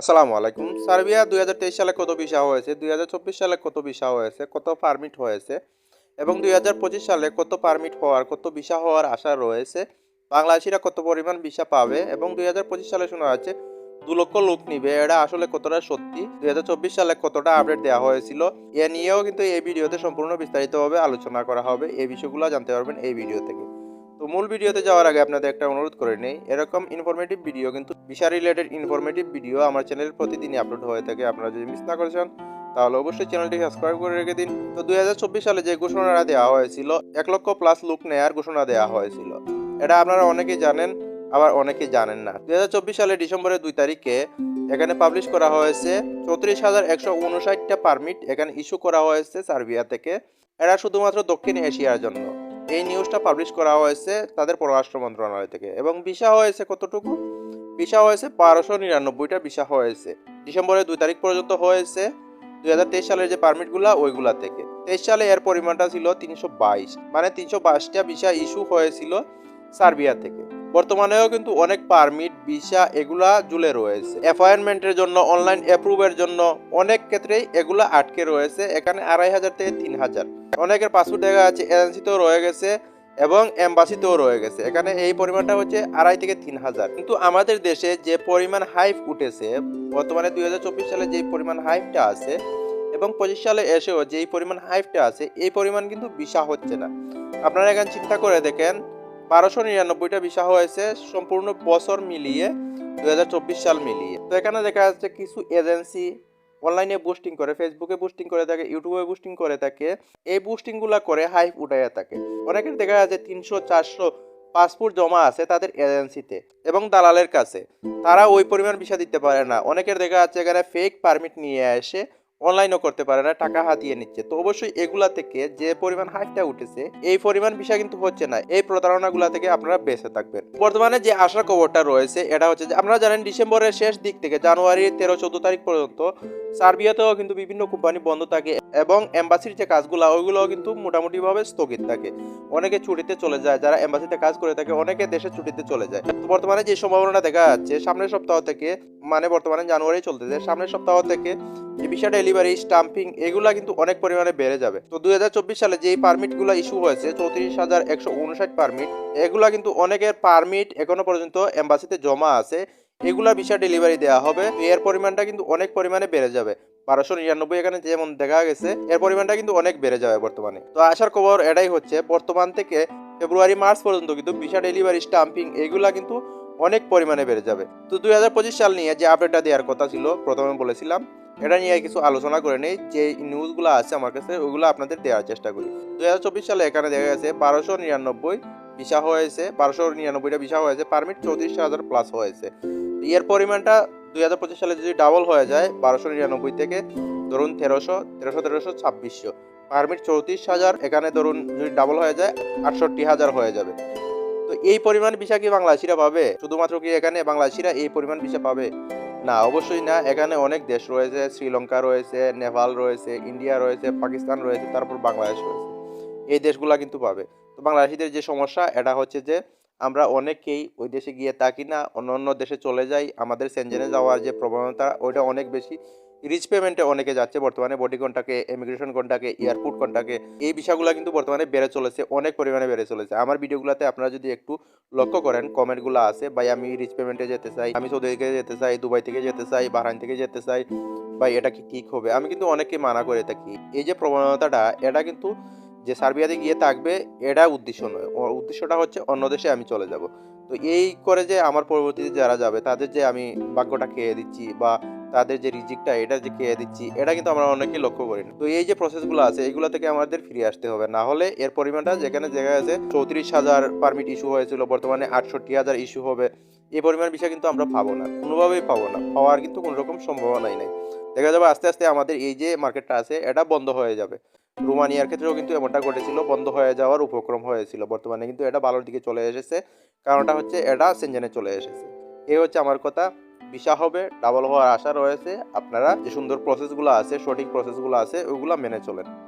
আসসালামু আলাইকুম। সার্বিয়া দুই সালে কত ভিসা হয়েছে? দুই সালে কত ভিসা হয়েছে? কত পারমিট হয়েছে? এবং দুই সালে কত পারমিট হওয়ার, কত ভিসা হওয়ার আশা রয়েছে? বাংলাদেশিরা কত পরিমাণ ভিসা পাবে? এবং দুই হাজার পঁচিশ সালে শোনা যাচ্ছে, দু লক্ষ লোক নিবে। এটা আসলে কতটা সত্যি? দুই হাজার চব্বিশ সালে কতটা আপডেট দেওয়া হয়েছিল? এ নিয়েও কিন্তু এই ভিডিওতে সম্পূর্ণ বিস্তারিতভাবে আলোচনা করা হবে। এই বিষয়গুলো জানতে পারবেন এই ভিডিও থেকে। তো মূল ভিডিওতে যাওয়ার আগে আপনাদের একটা অনুরোধ করে নেই। এরকম ইনফরমেটিভ ভিডিও কিন্তু ভিসা রিলেটেড ইনফরমেটিভ ভিডিও আমার চ্যানেলে প্রতিদিনই আপলোড হয়ে থাকে। আপনারা যদি মিস না করেছেন তাহলে অবশ্যই চ্যানেলটি সাবস্ক্রাইব করে রেখে দিন। তো দুই সালে যে ঘোষণাটা দেওয়া হয়েছিল, এক লক্ষ প্লাস লুক নেয়ার ঘোষণা দেওয়া হয়েছিল। এটা আপনারা অনেকেই জানেন, আবার অনেকেই জানেন না। দুই হাজার চব্বিশ সালে ডিসেম্বরের দুই তারিখে এখানে পাবলিশ করা হয়েছে চৌত্রিশ হাজার একশো উনষাটটা পারমিট এখানে ইস্যু করা হয়েছে সার্বিয়া থেকে। এরা শুধুমাত্র দক্ষিণ এশিয়ার জন্য। এই নিউজটা পাবলিশ করা হয়েছে তাদের পররাষ্ট্র মন্ত্রণালয় থেকে। এবং ভিসা হয়েছে কতটুকু? ভিসা হয়েছে বারোশো নিরানব্বইটা ভিসা হয়েছে। ডিসেম্বরের দুই তারিখ পর্যন্ত হয়েছে। দুই হাজার তেইশ সালের যে পারমিটগুলা ওইগুলা থেকে। তেইশ সালে এর পরিমাণটা ছিল তিনশো বাইশ। মানে তিনশো বাইশটা ভিসা ইস্যু হয়েছিল সার্বিয়া থেকে। বর্তমানেও কিন্তু অনেক পারমিট, ভিসা এগুলা জুলে রয়েছে। অ্যাপয়েন্টমেন্টের জন্য অনলাইন অ্যাপ্রুভের জন্য অনেক ক্ষেত্রেই এগুলা আটকে রয়েছে। এখানে আড়াই হাজার থেকে তিন হাজার। অনেকের পাসপোর্ট দেখা যাচ্ছে এজেন্সিতেও রয়ে গেছে এবং এম্বাসিতেও রয়ে গেছে। এখানে এই পরিমাণটা হচ্ছে আড়াই থেকে তিন হাজার। কিন্তু আমাদের দেশে যে পরিমাণ হাইপ উঠেছে, বর্তমানে দুই হাজার চব্বিশ সালে যে পরিমাণ হাইপটা আছে এবং পঁচিশ সালে এসেও যেই পরিমাণ হাইপটা আছে, এই পরিমাণ কিন্তু ভিসা হচ্ছে না। আপনারা এখানে চিন্তা করে দেখেন বারোশো নিরানব্বইটা ভিসা হয়েছে, সম্পূর্ণ বছর মিলিয়ে দু হাজার চব্বিশ সাল মিলিয়ে। তো এখানে দেখা যাচ্ছে কিছু এজেন্সি অনলাইনে বুস্টিং করে, ফেসবুকে বুস্টিং করে থাকে, ইউটিউবে বুস্টিং করে থাকে। এই বুস্টিংগুলো করে হাইপ উঠাইয়া থাকে। অনেকের দেখা যাচ্ছে তিনশো, চারশো পাসপোর্ট জমা আছে তাদের এজেন্সিতে এবং দালালের কাছে। তারা ওই পরিমাণ ভিসা দিতে পারে না। অনেকের দেখা যাচ্ছে এখানে ফেক পারমিট নিয়ে এসে অনলাইনও করতে পারে না টাকা হাতিয়ে নিচ্ছে। তো অবশ্যই এগুলা থেকে যে পরিমাণ হাইটটা উঠেছে, এই পরিমাণ বিষয় কিন্তু হচ্ছে না। এই প্রতারণাগুলা থেকে আপনারা বেঁচে থাকবেন। বর্তমানে যে আশার খবরটা রয়েছে, এটা হচ্ছে যে আপনারা জানেন ডিসেম্বরের শেষ দিক থেকে জানুয়ারির তেরো, চোদ্দ তারিখ পর্যন্ত সার্বিয়াতেও কিন্তু বিভিন্ন কোম্পানি বন্ধ থাকে এবং এম্বাসির যে কাজগুলো, ওইগুলোও কিন্তু মোটামুটিভাবে স্থগিত থাকে। অনেকে ছুটিতে চলে যায়, যারা এম্বাসিতে কাজ করে থাকে, অনেকে দেশে ছুটিতে চলে যায়। তো বর্তমানে যে সম্ভাবনা দেখা যাচ্ছে, সামনের সপ্তাহ থেকে মানে বর্তমানে জানুয়ারি চলতেছে, সামনের সপ্তাহ থেকে যে ভিসা ডেলিভারি, স্টাম্পিং এগুলা কিন্তু অনেক পরিমাণে বেড়ে যাবে। তো দুই সালে যেই পারমিটগুলো ইস্যু হয়েছে, চৌত্রিশ হাজার একশো উনষাট পারমিট, এগুলা কিন্তু অনেকের পারমিট এখনও পর্যন্ত এম্বাসিতে জমা আছে। এগুলা ভিসা ডেলিভারি দেওয়া হবে। এর পরিমাণটা কিন্তু অনেক পরিমাণে বেড়ে যাবে। বারোশো নিরানব্বই এখানে যেমন দেখা গেছে, এর পরিমাণটা কিন্তু অনেক বেড়ে যাবে বর্তমানে। তো আসার খবর এটাই হচ্ছে, বর্তমান থেকে ফেব্রুয়ারি মার্চ পর্যন্ত কিন্তু ভিসা ডেলিভারি, স্টাম্পিং এগুলা কিন্তু অনেক পরিমাণে বেড়ে যাবে। তো দুই হাজার পঁচিশ সাল নিয়ে যে আপডেটটা দেওয়ার কথা ছিল, প্রথমে বলেছিলাম এটা নিয়ে কিছু আলোচনা করে নেই। যে নিউজগুলো আছে আমার কাছে ওইগুলো আপনাদের দেওয়ার চেষ্টা করি। দুই হাজার চব্বিশ সালে এখানে দেখা গেছে বারোশো নিরানব্বই ভিসা হয়েছে, বারোশো নিরানব্বইটা ভিসা হয়েছে পারমিট চৌত্রিশ হাজার প্লাস হয়েছে। এর পরিমাণটা দুই হাজার পঁচিশ সালে যদি ডাবল হয়ে যায়, বারোশো নিরানব্বই থেকে ধরুন তেরোশো তেরোশো তেরোশো ছাব্বিশশো। পারমিট চৌত্রিশ হাজার, এখানে ধরুন যদি ডাবল হয়ে যায়, আটষট্টি হাজার হয়ে যাবে। তো এই পরিমাণ ভিসা কি বাংলাদেশিরা পাবে? শুধুমাত্র কি এখানে বাংলাদেশিরা এই পরিমাণ ভিসা পাবে? না, অবশ্যই না। এখানে অনেক দেশ রয়েছে, শ্রীলঙ্কা রয়েছে, নেপাল রয়েছে, ইন্ডিয়া রয়েছে, পাকিস্তান রয়েছে, তারপর বাংলাদেশ রয়েছে। এই দেশগুলো কিন্তু পাবে। তো বাংলাদেশিদের যে সমস্যা, এটা হচ্ছে যে আমরা অনেকেই ওই দেশে গিয়ে থাকি না, অন্য অন্য দেশে চলে যাই। আমাদের সেনজেনে যাওয়ার যে প্রবণতা, ওইটা অনেক বেশি। রিচ পেমেন্টে অনেকে যাচ্ছে, বর্তমানে বডি কন্টাকে ইমিগ্রেশন কন্টাকে এয়ারপোর্ট কন্টাকে, এই বিষয়গুলো কিন্তু বর্তমানে বেড়ে চলেছে, অনেক পরিমাণে বেড়ে চলেছে। আমার ভিডিওগুলোতে আপনারা যদি একটু লক্ষ্য করেন, কমেন্টগুলো আছে, ভাই, আমি রিচ পেমেন্টে যেতে চাই, আমি সৌদি থেকে যেতে চাই, দুবাই থেকে যেতে চাই, বাহরাইন থেকে যেতে চাই, ভাই, এটা কি ঠিক হবে? আমি কিন্তু অনেককে মানা করে থাকি। এই যে প্রবণতাটা, এটা কিন্তু যে সার্বিয়াতে গিয়ে থাকবে, এটা উদ্দেশ্য নয়। উদ্দেশ্যটা হচ্ছে অন্য দেশে আমি চলে যাব। তো এই করে যে আমার পরবর্তীতে যারা যাবে, তাদের যে আমি ভাগ্যটা খেয়ে দিচ্ছি বা তাদের যে রিজিকটা, এটা যে খেয়ে দিচ্ছি, এটা কিন্তু আমরা অনেকেই লক্ষ্য করি না। তো এই যে প্রসেসগুলো আছে, এগুলো থেকে আমাদের ফিরে আসতে হবে। না হলে এর পরিমাণটা যেখানে জায়গায় আছে, চৌত্রিশ হাজার পারমিট ইস্যু হয়েছিল, বর্তমানে আটষট্টি হাজার ইস্যু হবে। এই পরিমাণ বিষয় কিন্তু আমরা পাবো না, কোনোভাবেই পাবো না। পাওয়ার কিন্তু কোনো রকম সম্ভাবনাই নাই। দেখা যাবে আস্তে আস্তে আমাদের এই যে মার্কেটটা আছে, এটা বন্ধ হয়ে যাবে। রোমানিয়ার ক্ষেত্রেও কিন্তু এমনটা ঘটেছিল, বন্ধ হয়ে যাওয়ার উপক্রম হয়েছিল। বর্তমানে কিন্তু এটা ভালোর দিকে চলে এসেছে, কারণটা হচ্ছে এটা সেনজেনে চলে এসেছে। এই হচ্ছে আমার কথা। ভিসা হবে ডাবল হওয়ার আশা রয়েছে। আপনারা যে সুন্দর প্রসেসগুলো আছে, সঠিক প্রসেসগুলো আছে, ওগুলো মেনে চলেন।